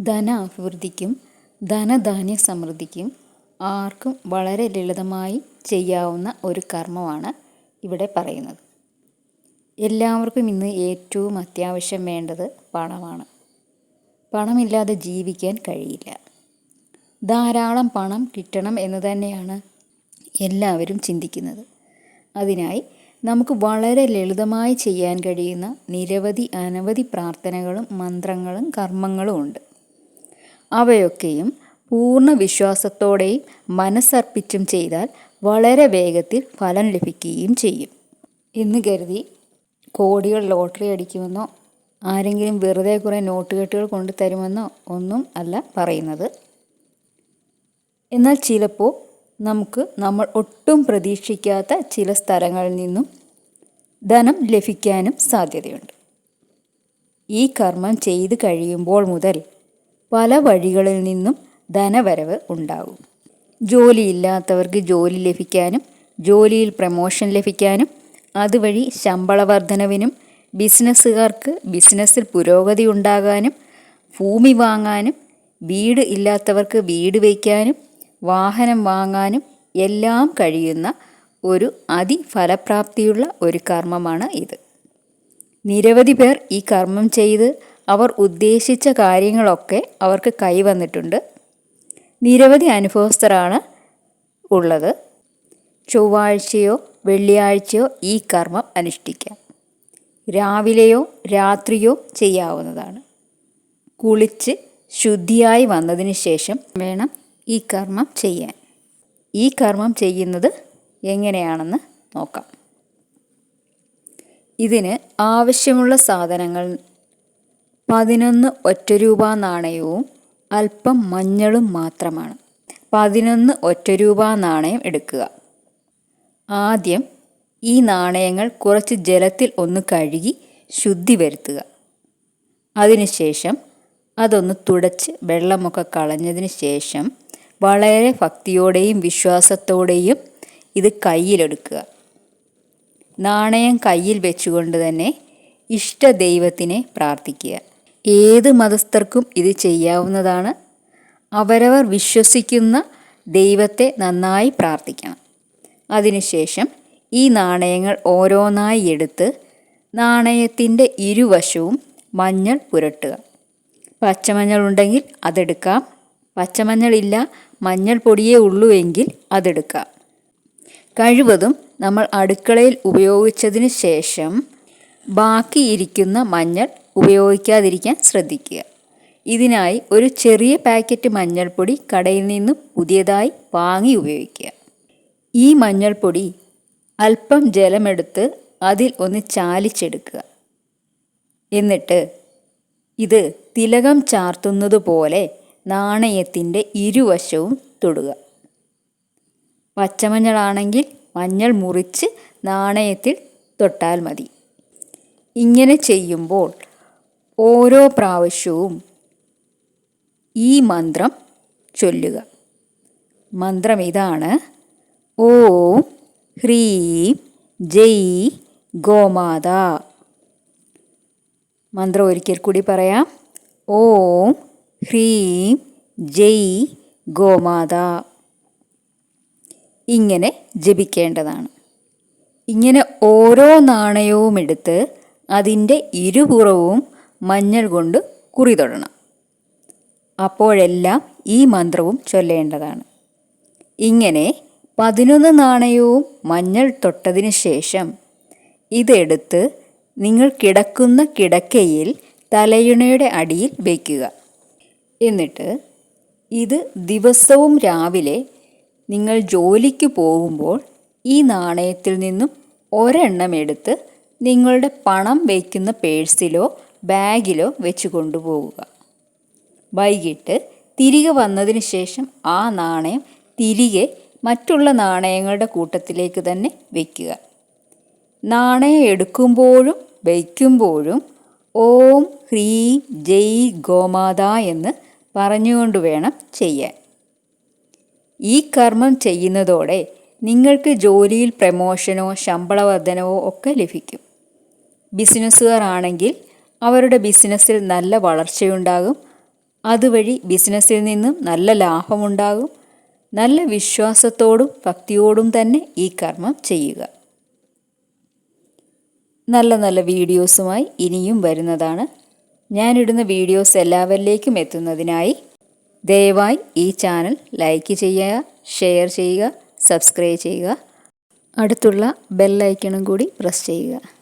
ധനാഭിവൃദ്ധിക്കും ധനധാന്യ സമൃദ്ധിക്കും ആർക്കും വളരെ ലളിതമായി ചെയ്യാവുന്ന ഒരു കർമ്മമാണ് ഇവിടെ പറയുന്നത്. എല്ലാവർക്കും ഇന്ന് ഏറ്റവും അത്യാവശ്യം വേണ്ടത് പണമാണ്. പണമില്ലാതെ ജീവിക്കാൻ കഴിയില്ല. ധാരാളം പണം കിട്ടണം എന്ന് തന്നെയാണ് എല്ലാവരും ചിന്തിക്കുന്നത്. അതിനായി നമുക്ക് വളരെ ലളിതമായി ചെയ്യാൻ കഴിയുന്ന നിരവധി അനവധി പ്രാർത്ഥനകളും മന്ത്രങ്ങളും കർമ്മങ്ങളും ഉണ്ട്. അവയൊക്കെയും പൂർണ വിശ്വാസത്തോടെയും മനസ്സർപ്പിച്ചും ചെയ്താൽ വളരെ വേഗത്തിൽ ഫലം ലഭിക്കുകയും ചെയ്യും. എന്ന് കരുതി കോടികൾ ലോട്ടറി അടിക്കുമെന്നോ ആരെങ്കിലും വെറുതെ കുറേ നോട്ടുകെട്ടുകൾ കൊണ്ടു തരുമെന്നോ ഒന്നും അല്ല പറയുന്നത്. എന്നാൽ ചിലപ്പോൾ നമുക്ക് നമ്മൾ ഒട്ടും പ്രതീക്ഷിക്കാത്ത ചില സ്ഥലങ്ങളിൽ നിന്നും ധനം ലഭിക്കാനും സാധ്യതയുണ്ട്. ഈ കർമ്മം ചെയ്ത് കഴിയുമ്പോൾ മുതൽ പല വഴികളിൽ നിന്നും ധനവരവ് ഉണ്ടാകും. ജോലിയില്ലാത്തവർക്ക് ജോലി ലഭിക്കാനും ജോലിയിൽ പ്രമോഷൻ ലഭിക്കാനും അതുവഴി ശമ്പള വർധനവിനും ബിസിനസ്സുകാർക്ക് ബിസിനസ്സിൽ പുരോഗതി ഉണ്ടാകാനും ഭൂമി വാങ്ങാനും വീട് ഇല്ലാത്തവർക്ക് വീട് വയ്ക്കാനും വാഹനം വാങ്ങാനും എല്ലാം കഴിയുന്ന ഒരു അതിഫലപ്രാപ്തിയുള്ള ഒരു കർമ്മമാണ് ഇത്. നിരവധി പേർ ഈ കർമ്മം ചെയ്ത് അവർ ഉദ്ദേശിച്ച കാര്യങ്ങളൊക്കെ അവർക്ക് കൈവന്നിട്ടുണ്ട് നിരവധി അനുഭവസ്ഥരാണ് ഉള്ളത്. ചൊവ്വാഴ്ചയോ വെള്ളിയാഴ്ചയോ ഈ കർമ്മം അനുഷ്ഠിക്കാം. രാവിലെയോ രാത്രിയോ ചെയ്യാവുന്നതാണ്. കുളിച്ച് ശുദ്ധിയായി വന്നതിന് ശേഷം വേണം ഈ കർമ്മം ചെയ്യാൻ. ഈ കർമ്മം ചെയ്യുന്നത് എങ്ങനെയാണെന്ന് നോക്കാം. ഇതിന് ആവശ്യമുള്ള സാധനങ്ങൾ പതിനൊന്ന് ഒറ്റ രൂപ നാണയവും അല്പം മഞ്ഞളും മാത്രമാണ്. പതിനൊന്ന് ഒറ്റ രൂപ നാണയം എടുക്കുക. ആദ്യം ഈ നാണയങ്ങൾ കുറച്ച് ജലത്തിൽ ഒന്ന് കഴുകി ശുദ്ധി വരുത്തുക. അതിനുശേഷം അതൊന്ന് തുടച്ച് വെള്ളമൊക്കെ കളഞ്ഞതിന് ശേഷം വളരെ ഭക്തിയോടെയും വിശ്വാസത്തോടെയും ഇത് കയ്യിലെടുക്കുക. നാണയം കയ്യിൽ വെച്ചുകൊണ്ട് തന്നെ ഇഷ്ടദൈവത്തിനെ പ്രാർത്ഥിക്കുക. ഏത് മതസ്ഥർക്കും ഇത് ചെയ്യാവുന്നതാണ്. അവരവർ വിശ്വസിക്കുന്ന ദൈവത്തെ നന്നായി പ്രാർത്ഥിക്കണം. അതിനുശേഷം ഈ നാണയങ്ങൾ ഓരോന്നായി എടുത്ത് നാണയത്തിന്റെ ഇരുവശവും മഞ്ഞൾ പുരട്ടുക. പച്ചമഞ്ഞൾ ഉണ്ടെങ്കിൽ അതെടുക്കാം. പച്ചമഞ്ഞളില്ല മഞ്ഞൾ പൊടിയേ ഉള്ളൂ എങ്കിൽ അതെടുക്കാം. കഴിവതും നമ്മൾ അടുക്കളയിൽ ഉപയോഗിച്ചതിന് ശേഷം ബാക്കിയിരിക്കുന്ന മഞ്ഞൾ ഉപയോഗിക്കാതിരിക്കാൻ ശ്രദ്ധിക്കുക. ഇതിനായി ഒരു ചെറിയ പാക്കറ്റ് മഞ്ഞൾപ്പൊടി കടയിൽ നിന്ന് പുതിയതായി വാങ്ങി ഉപയോഗിക്കുക. ഈ മഞ്ഞൾപ്പൊടി അല്പം ജലമെടുത്ത് അതിൽ ഒന്ന് ചാലിച്ചെടുക്കുക. എന്നിട്ട് ഇത് തിലകം ചാർത്തുന്നത് പോലെ നാണയത്തിന്റെ ഇരുവശവും തൊടുക. പച്ചമഞ്ഞളാണെങ്കിൽ മഞ്ഞൾ മുറിച്ച് നാണയത്തിൽ തൊട്ടാൽ മതി. ഇങ്ങനെ ചെയ്യുമ്പോൾ ഓരോ പ്രാവശ്യവും ഈ മന്ത്രം ചൊല്ലുക. മന്ത്രം ഇതാണ്. ഓം ഹ്രീം ജയ് ഗോമാത. മന്ത്രം ഒരിക്കൽ കൂടി പറയാം. ഓം ഹ്രീം ജയ് ഗോമാത. ഇങ്ങനെ ജപിക്കേണ്ടതാണ്. ഇങ്ങനെ ഓരോ നാണയവും എടുത്ത് അതിന്റെ ഇരുപുറവും മഞ്ഞൾ കൊണ്ട് കുറി തൊടണം. അപ്പോഴെല്ലാം ഈ മന്ത്രവും ചൊല്ലേണ്ടതാണ്. ഇങ്ങനെ പതിനൊന്ന് നാണയവും മഞ്ഞൾ തൊട്ടതിന് ശേഷം ഇതെടുത്ത് നിങ്ങൾ കിടക്കുന്ന കിടക്കയിൽ തലയുണയുടെ അടിയിൽ വയ്ക്കുക എന്നിട്ട് ഇത് ദിവസവും രാവിലെ നിങ്ങൾ ജോലിക്ക് പോകുമ്പോൾ ഈ നാണയത്തിൽ നിന്നും ഒരെണ്ണം എടുത്ത് നിങ്ങളുടെ പണം വയ്ക്കുന്ന പേഴ്സിലോ ബാഗിലോ വെച്ച് കൊണ്ടുപോവുക. വൈകിട്ട് തിരികെ വന്നതിന് ശേഷം ആ നാണയം തിരികെ മറ്റുള്ള നാണയങ്ങളുടെ കൂട്ടത്തിലേക്ക് തന്നെ വയ്ക്കുക നാണയം എടുക്കുമ്പോഴും വയ്ക്കുമ്പോഴും ഓം ഹ്രീം ജയ് ഗോമാത എന്ന് പറഞ്ഞുകൊണ്ട് വേണം ചെയ്യാൻ. ഈ കർമ്മം ചെയ്യുന്നതോടെ നിങ്ങൾക്ക് ജോലിയിൽ പ്രമോഷനോ ശമ്പള വർധനവോ ഒക്കെ ലഭിക്കും. ബിസിനസ്സുകാർ ആണെങ്കിൽ അവരുടെ ബിസിനസ്സിൽ നല്ല വളർച്ചയുണ്ടാകും. അതുവഴി ബിസിനസ്സിൽ നിന്നും നല്ല ലാഭമുണ്ടാകും. നല്ല വിശ്വാസത്തോടും ഭക്തിയോടും തന്നെ ഈ കർമ്മം ചെയ്യുക. നല്ല നല്ല വീഡിയോസുമായി ഇനിയും വരുന്നതാണ്. ഞാനിടുന്ന വീഡിയോസ് എല്ലാവരിലേക്കും എത്തുന്നതിനായി ദയവായി ഈ ചാനൽ ലൈക്ക് ചെയ്യുക ഷെയർ ചെയ്യുക സബ്സ്ക്രൈബ് ചെയ്യുക. അടുത്തുള്ള ബെല്ലൈക്കണും കൂടി പ്രസ് ചെയ്യുക.